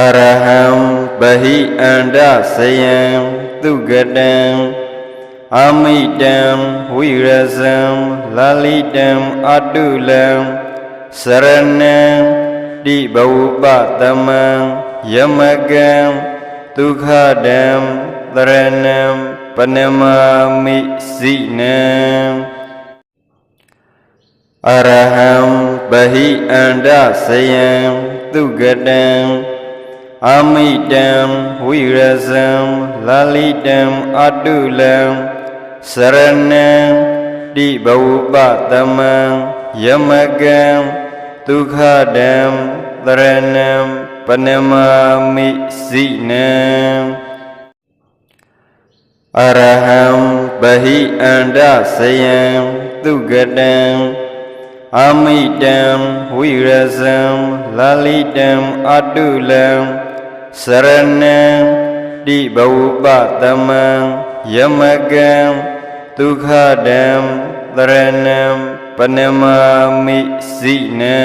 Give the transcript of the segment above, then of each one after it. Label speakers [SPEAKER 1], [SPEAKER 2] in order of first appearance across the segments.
[SPEAKER 1] အရဟံဗဟိအန္တစယံသူကတံအမိတံဝိရဇံလာလိတံအတုလံစရဏံတိဘဝပတမံယမကံဒုက္ခတံတရဏံပနမမိစိနံအရဟံဗဟိအန္တစယံသူကတံ အမိတံဝိရဇံလာလိတံအတုလံစရဏံတိဘဝပတမံယမကံဒုက္ခတံတရဏံပနမမိစိနံအရဟံဗဟိအန္တစယံသူကတံအမိတံဝိရဇံလာလိတံအတုလံ စရဏံတိဘဝပတမံယမကံဒုက္ခတံတရဏံပနမမိစိနံ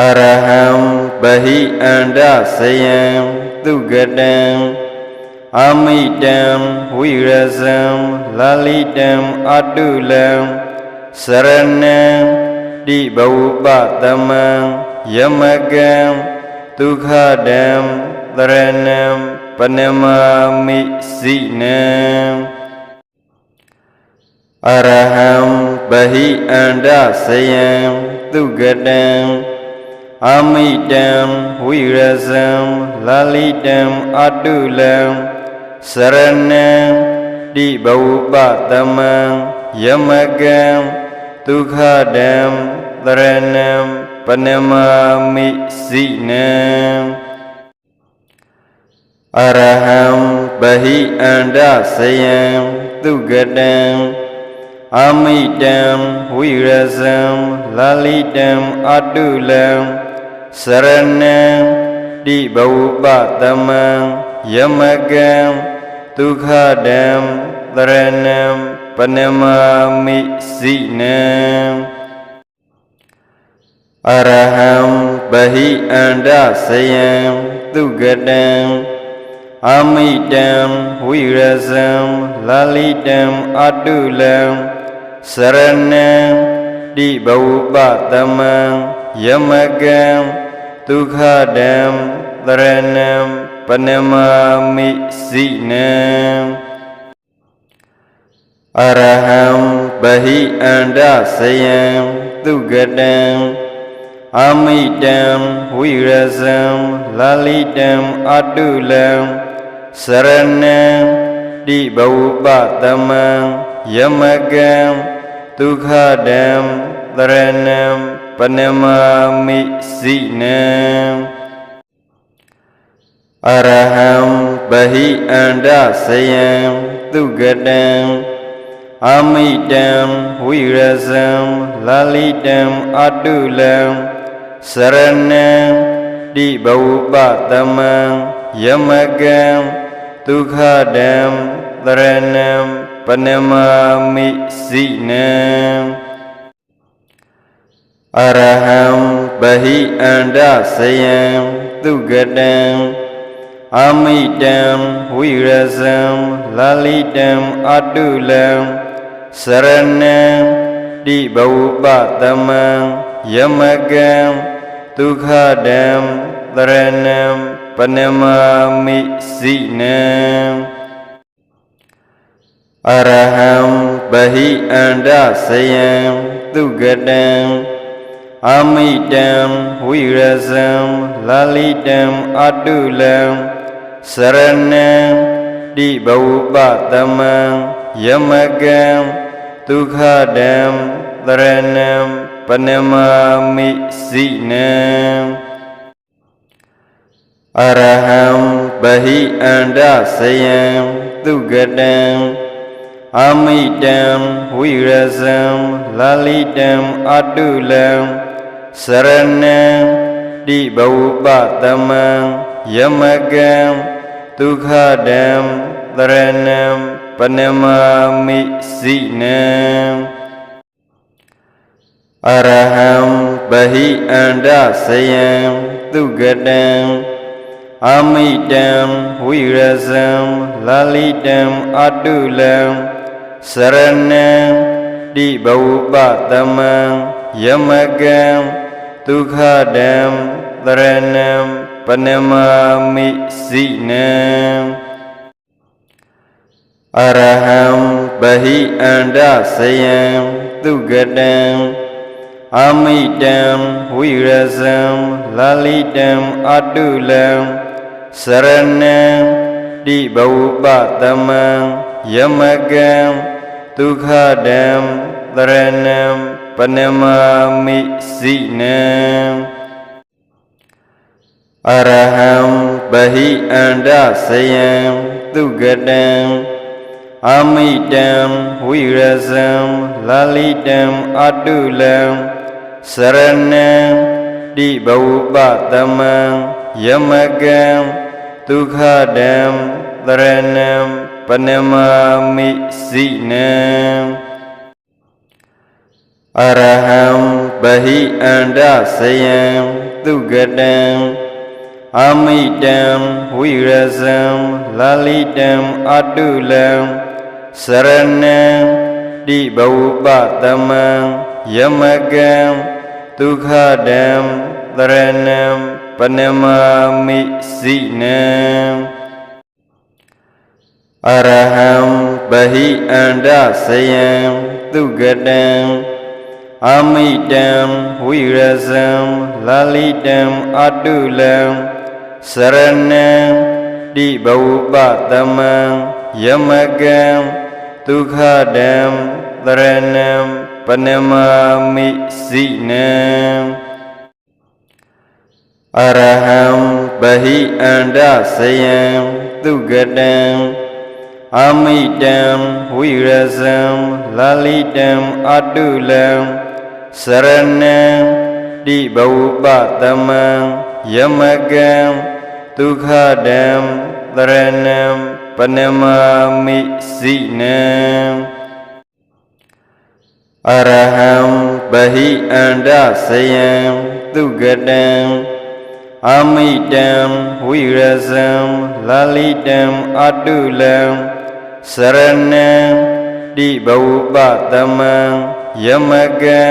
[SPEAKER 1] အရဟံဗဟိအန္တစယံသူကတံအမိတံဝိရဇံလာလိတံအတုလံစရဏံတိဘဝပတမံယမကံ ဒုက္ခတံတရဏံပနမမိစိနံအရဟံဗဟိအန္တစယံသူကတံအမိတံဝိရဇံလာလိတံအတုလံစရဏံတိဘဝပတမံယမကံဒုက္ခတံတရဏံ ပနမမိစိနံအရဟံဗဟိအန္တစယံသူကတံအမိတံဝိရဇံလာလိတံအတုလံစရဏံတိဘဝပတမံယမကံဒုက္ခတံတရဏံပနမမိစိနံ အရဟံဗဟိအန္တစယံသူကတံအမိတံဝိရဇံလာလိတံအတုလံစရဏံတိဘဝပတမံယမကံဒုက္ခတံတရဏံပနမမိစိနံအရဟံဗဟိအန္တစယံသူကတံ အမိတံဝိရဇံလာလိတံအတုလံစရဏံတိဘဝပတမံယမကံဒုက္ခတံတရဏံပနမမိစိနံအရဟံဗဟိအန္တစယံသူကတံအမိတံဝိရဇံလာလိတံအတုလံ စရဏံတိဘဝပတမံယမကံဒုက္ခတံတရဏံပနမမိစိနံအရဟံဗဟိအန္တစယံသူကတံအမိတံဝိရဇံလာလိတံအတုလံစရဏံတိဘဝပတမံယမကံ ဒုက္ခတံတရဏံပနမမိစိနံအရဟံဗဟိအန္တစယံသူကတံအမိတံဝိရဇံလာလိတံအတုလံစရဏံတိဘဝပတမံယမကံဒုက္ခတံတရဏံ ပနမမိစိနံအရဟံဗဟိအန္တစယံသူကတံအမိတံဝိရဇံလာလိတံအတုလံစရဏံတိဘဝပတမံယမကံဒုက္ခတံတရဏံပနမမိစိနံ အရဟံဗဟိအန္တစယံသူကတံအာမိတံဝိရဇံလာလိတံအတုလံစရဏံတိဘဝပတမံယမကံဒုက္ခတံသရဏံပနမမိစိနံအရဟံဗဟိအန္တစယံသူကတံ အာမိတံဝိရဇံလာလိတံအတုလံစရဏံတိဘဝပတမံယမကံဒုက္ခတံသရဏံပနမမိစိနံအရဟံဗဟိအန္တစယံသူကတံအာမိတံဝိရဇံလာလိတံအတုလံ စရဏံတိဘဝပတမံယမကံဒုက္ခတံသရဏံပနမမိစိနံအရဟံဗဟိအန္တစယံသူကတံအာမိတံဝိရဇံလာလိတံအတုလံစရဏံတိဘဝပတမံယမကံ ဒုက္ခတံသရဏံပနမမိစိနံအရဟံဗဟိအန္တစယံသူကတံအာမိတံဝိရဇံလာလိတံအတုလံစရဏံတိဘဝပတမံယမကံဒုက္ခတံသရဏံ ပနမမိစိနံအရဟံဗဟိအန္တစယံသူကတံအာမိတံဝိရဇံလာလိတံအတုလံစရဏံတိဘဝပတမံယမကံဒုက္ခတံသရဏံပနမမိစိနံ အရဟံဗဟိအန္တစယံသူကတံအာမိတံဝိရဇံလာလိတံအတုလံစရဏံတိဘဝပတမံယမကံ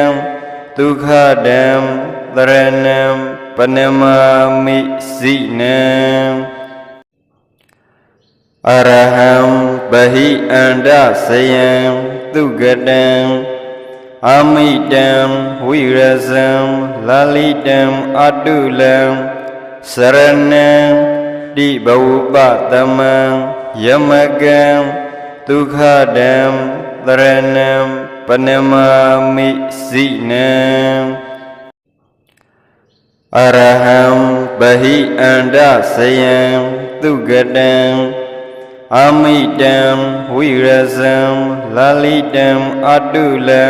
[SPEAKER 1] ဒုက္ခတံသရဏံပနမမိစိနံအရဟံဗဟိအန္တစယံသူကတံ အာမိတံဝိရဇံလာလိတံအတုလံစရဏံတိဘဝပတမံယမကံဒုက္ခတံသရဏံပနမမိစိနံအရဟံဗဟိအန္တစယံသူကတံအာမိတံဝိရဇံလာလိတံအတုလံ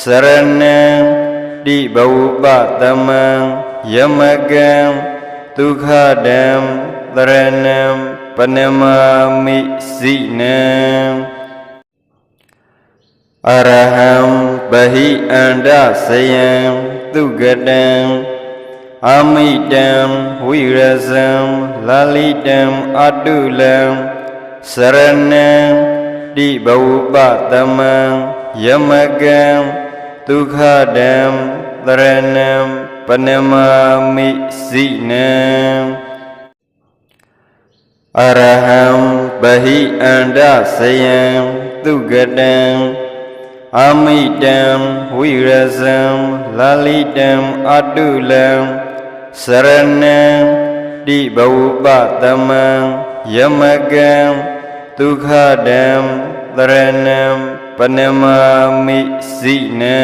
[SPEAKER 1] စရဏံတိဘဝပတမံယမကံဒုက္ခတံသရဏံပနမမိစိနံအရဟံဗဟိအန္တစယံသူကတံအာမိတံဝိရဇံလာလိတံအတုလံစရဏံတိဘဝပတမံယမကံ ဒုက္ခတံသရဏံပနမမိစိနံအရဟံဗဟိအန္တစယံသူကတံအာမိတံဝိရဇံလာလိတံအတုလံစရဏံတိဘဝပတမံယမကံဒုက္ခတံသရဏံ ပနမမိစိနံ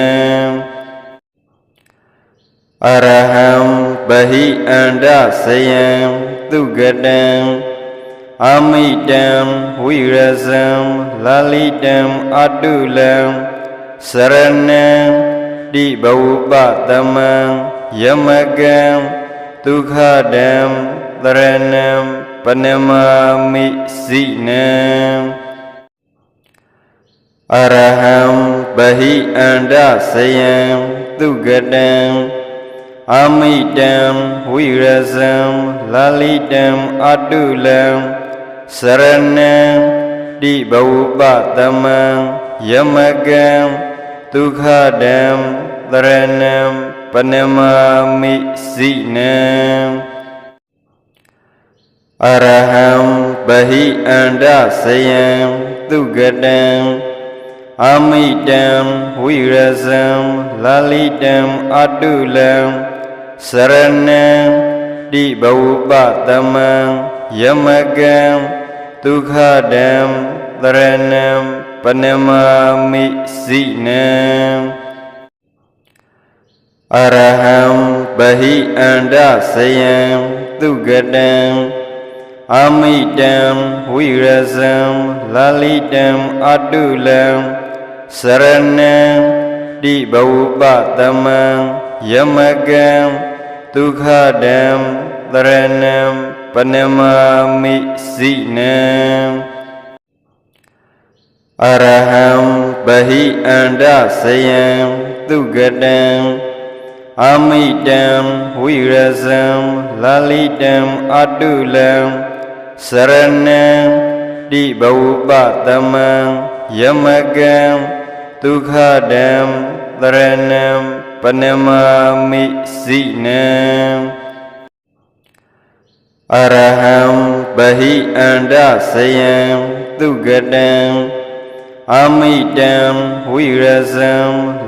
[SPEAKER 1] အရဟံဗဟိအန္တစယံသူကတံအာမိတံဝိရဇံလာလိတံအတုလံစရဏံတိဘဝပတမံယမကံဒုက္ခတံသရဏံပနမမိစိနံ အရဟံဗဟိအန္တစယံသူကတံအမိတံဝိရဇံလာလိတံအတုလံစရဏံတိဘဝပတမံယမကံဒုက္ခတံသရဏံပနမမိစိနံအရဟံဗဟိအန္တစယံသူကတံ အမိတံဝိရဇံလာလိတံအတုလံစရဏံတိဘဝပတမံယမကံဒုက္ခတံသရဏံပနမမိစိနံအရဟံဗဟိအန္တစယံသူကတံအမိတံဝိရဇံလာလိတံအတုလံ စရဏံတိဘဝပတမံယမကံဒုက္ခတံသရဏံပနမမိစိနံအရဟံဗဟိအန္တစယံသူကတံအမိတံဝိရဇံလာလိတံအတုလံစရဏံတိဘဝပတမံယမကံ ဒုက္ခတံသရဏံပနမမိစိနံအရဟံဗဟိအန္တစယံသူကတံအမိတံဝိရဇံ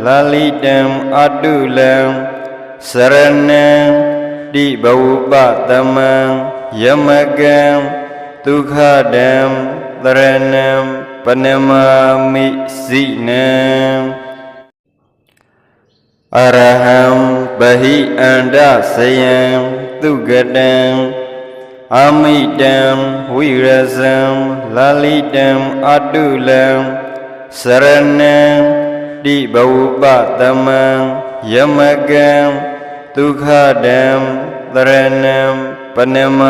[SPEAKER 1] လာလိတံအတုလံစရဏံတိဘဝပတမံယမကံဒုက္ခတံသရဏံ ပနမမိစိနံအရဟံဗဟိအန္တစယံသူကတံအမိတံဝိရဇံလာလိတံအတုလံစရဏံတိဘဝပတမံယမကံဒုက္ခတံသရဏံပနမ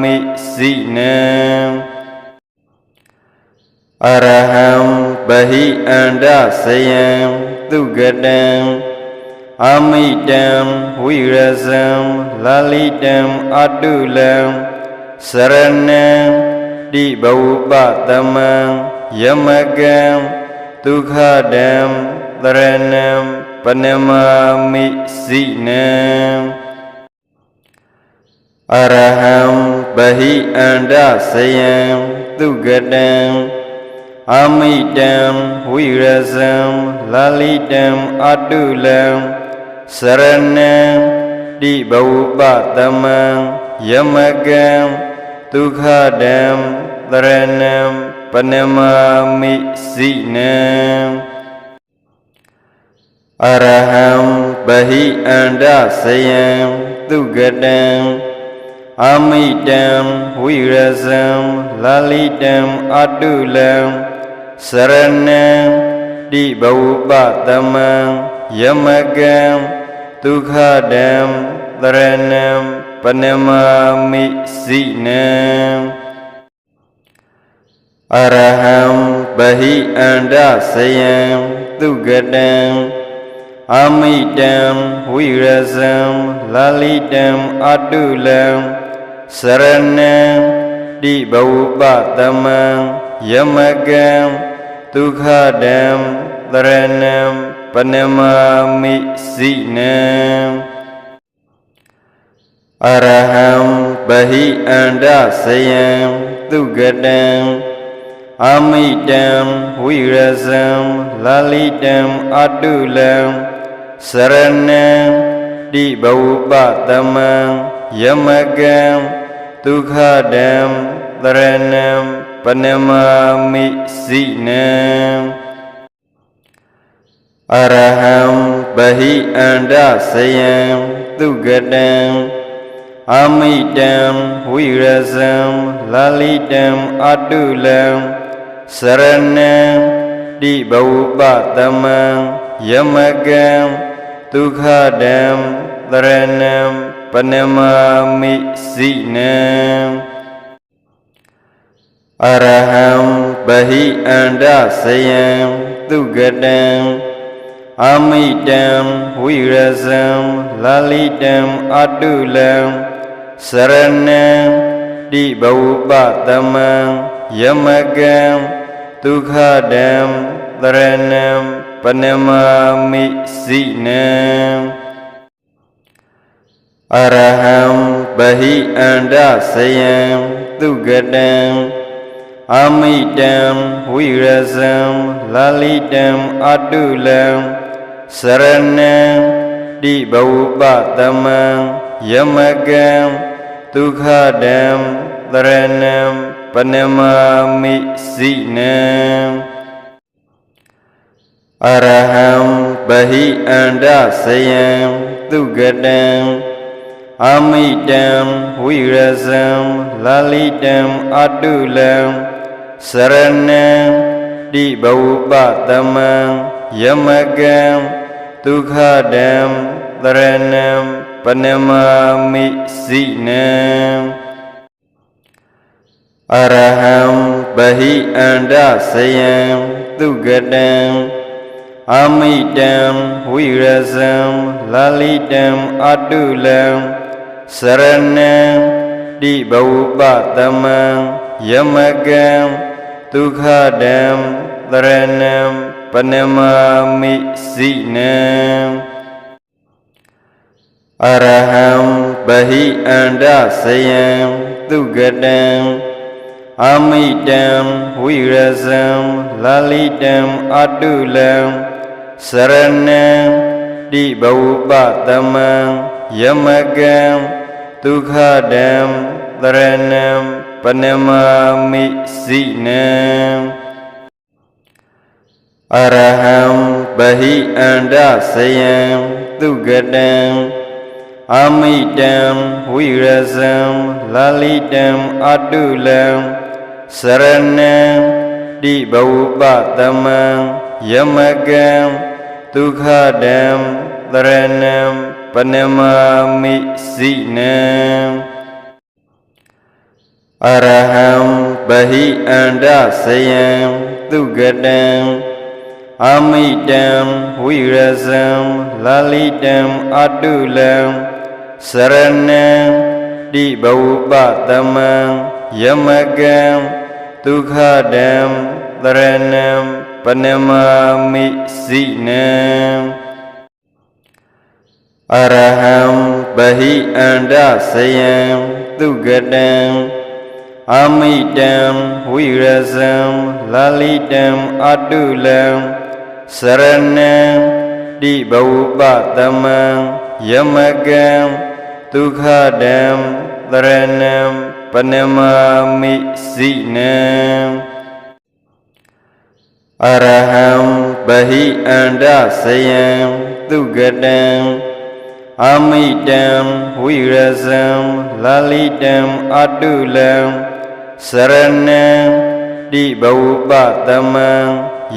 [SPEAKER 1] မိစိနံ အရဟံဗဟိအန္တစယံသူကတံအမိတံဝိရဇံလာလိတံအတုလံစရဏံတိဘဝပတမံယမကံဒုက္ခတံသရဏံပနမမိစိနံအရဟံဗဟိအန္တစယံသူကတံ အမိတံဝိရဇံလာလိတံအတုလံစရဏံတိဘဝပတမံယမကံဒုက္ခတံသရဏံပနမမိစိနံအရဟံဗဟိအန္တစယံသူကတံအမိတံဝိရဇံလာလိတံအတုလံ စရဏံတိဘဝပတမံယမကံဒုက္ခတံသရဏံပနမမိစိနံအရဟံဗဟိအန္တစယံသူကတံအမိတံဝိရဇံလာလိတံအတုလံစရဏံတိဘဝပတမံယမကံ ဒုက္ခတံသရဏံပနမမိစိနံအရဟံဗဟိအန္တစယံသူကတံအမိတံဝိရဇံလာလိတံအတုလံစရဏံတိဘဝပတမံယမကံဒုက္ခတံသရဏံပ နမမိစိနံအရဟံဗဟိအန္တစယံသူကတံအမိတံဝိရဇံလာလိတံအတုလံစရဏံတိဘဝပတမံယမကံဒုက္ခတံသရဏံပနမမိစိနံ အရဟံဗဟိအန္တစယံသူကတံအမိတံဝိရဇံလာလိတံအတုလံစရဏံတိဘဝပတမံယမကံဒုက္ခတံတရဏံပနမမိစိနံအရဟံဗဟိအန္တစယံသူကတံ အမိတံဝိရဇံလာလိတံအတုလံစရဏံတိဘဝပတမံယမကံဒုက္ခတံတရဏံပနမမိစိနံအရဟံဗဟိအန္တစယံသူကတံအမိတံဝိရဇံလာလိတံအတုလံ စရဏံတိဘဝပတမံယမကံဒုက္ခတံတရဏံပနမမိစိနံအရဟံဗဟိအန္တစယံသူကတံအမိတံဝိရဇံလာလိတံအတုလံစရဏံတိဘဝပတမံယမကံ ဒုက္ခတံတရဏံပနမမိစိနံအရဟံဗဟိအန္တစယံသူကတံအမိတံဝိရဇံလာလိတံအတုလံစရဏံတိဘဝပတမံယမကံဒုက္ခတံတရဏံ ပနမမိစိနံအရဟံဗဟိအန္တစယံသူကတံအမိတံဝိရဇံလာလိတံအတုလံစရဏံတိဘဝပတမံယမကံဒုက္ခတံတရဏံပနမမိစိနံ အရဟံဗဟိအန္တစယံသူကတံအမိတံဝိရဇံလာလိတံအတုလံစရဏံတိဘဝပတမံယမကံဒုက္ခတံတရဏံပနမမိစိနံအရဟံဗဟိအန္တစယံသူကတံ အမိတံဝိရဇံလာလိတံအတုလံစရဏံတိဘဝပတမံယမကံဒုက္ခတံတရဏံပနမမိစိနံအရဟံဗဟိအန္တစယံသူကတံအမိတံဝိရဇံလာလိတံအတုလံ စရဏံတိဘဝပတမံ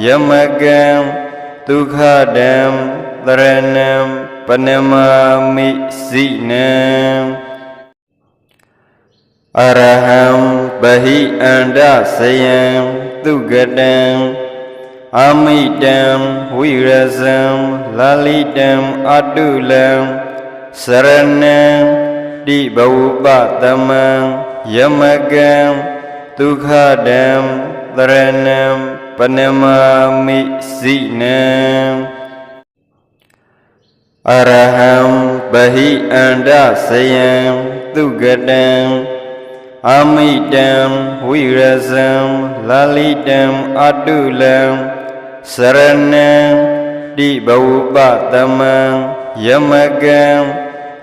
[SPEAKER 1] ယမကံဒုက္ခတံတရဏံပနမမိစိနံအရဟံဗဟိအန္တစယံသူကတံအမိတံဝိရဇံလာလိတံအတုလံစရဏံတိဘဝပတမံယမကံ ဒုက္ခတံတရဏံပနမမိစိနံအရဟံဗဟိအန္တစယံသူကတံအမိတံဝိရဇံလာလိတံအတုလံစရဏံတိဘဝပတမံယမကံ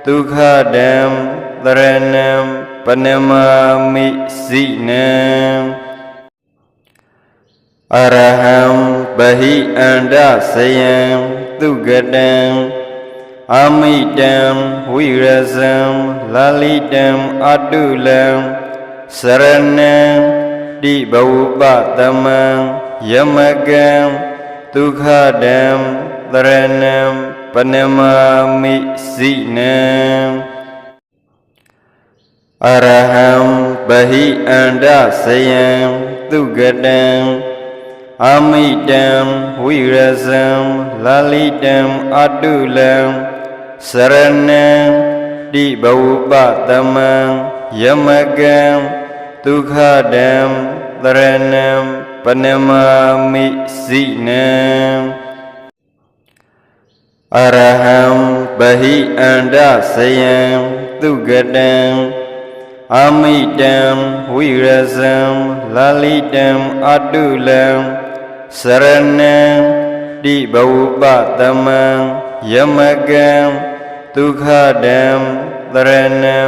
[SPEAKER 1] ဒုက္ခတံတရဏံ ပနမမိစိနံအရဟံဗဟိအန္တစယံသူကတံအမိတံဝိရဇံလာလိတံအတုလံစရဏံတိဘဝပတမံယမကံဒုက္ခတံတရဏံပနမမိစိနံ အရဟံဗဟိအန္တစယံသူကတံအမိတံဝိရဇံလာလိတံအတုလံစရဏံတိဘဝုပတမံယမကံဒုက္ခဒံသရဏံပနမမိစိနံအရဟံဗဟိအန္တစယံသူကတံ အမိတံဝိရဇံလာလိတံအတုလံစရဏံတိဘဝုပတမံယမကံဒုက္ခဒံသရဏံ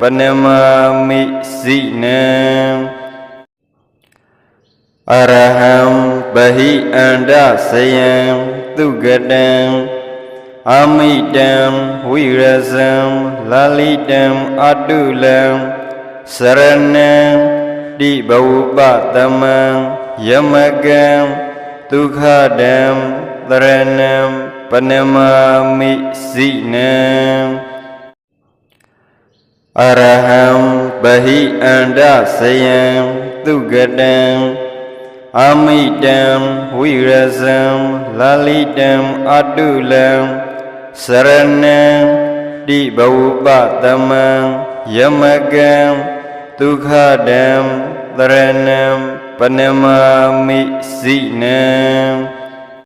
[SPEAKER 1] ပနမမိစိနံအရဟံဗဟိအန္တစယံသူကတံအမိတံဝိရဇံလာလိတံအတုလံ စရဏံတိဘဝုပတမံယမကံဒုက္ခဒံသရဏံပနမမိစိနံအရဟံဗဟိအန္တစယံသူကတံအမိတံဝိရဇံလာလိတံအတုလံစရဏံတိဘဝုပတမံယမကံ ဒုက္ခဒံသရဏံပနမမိစိနံ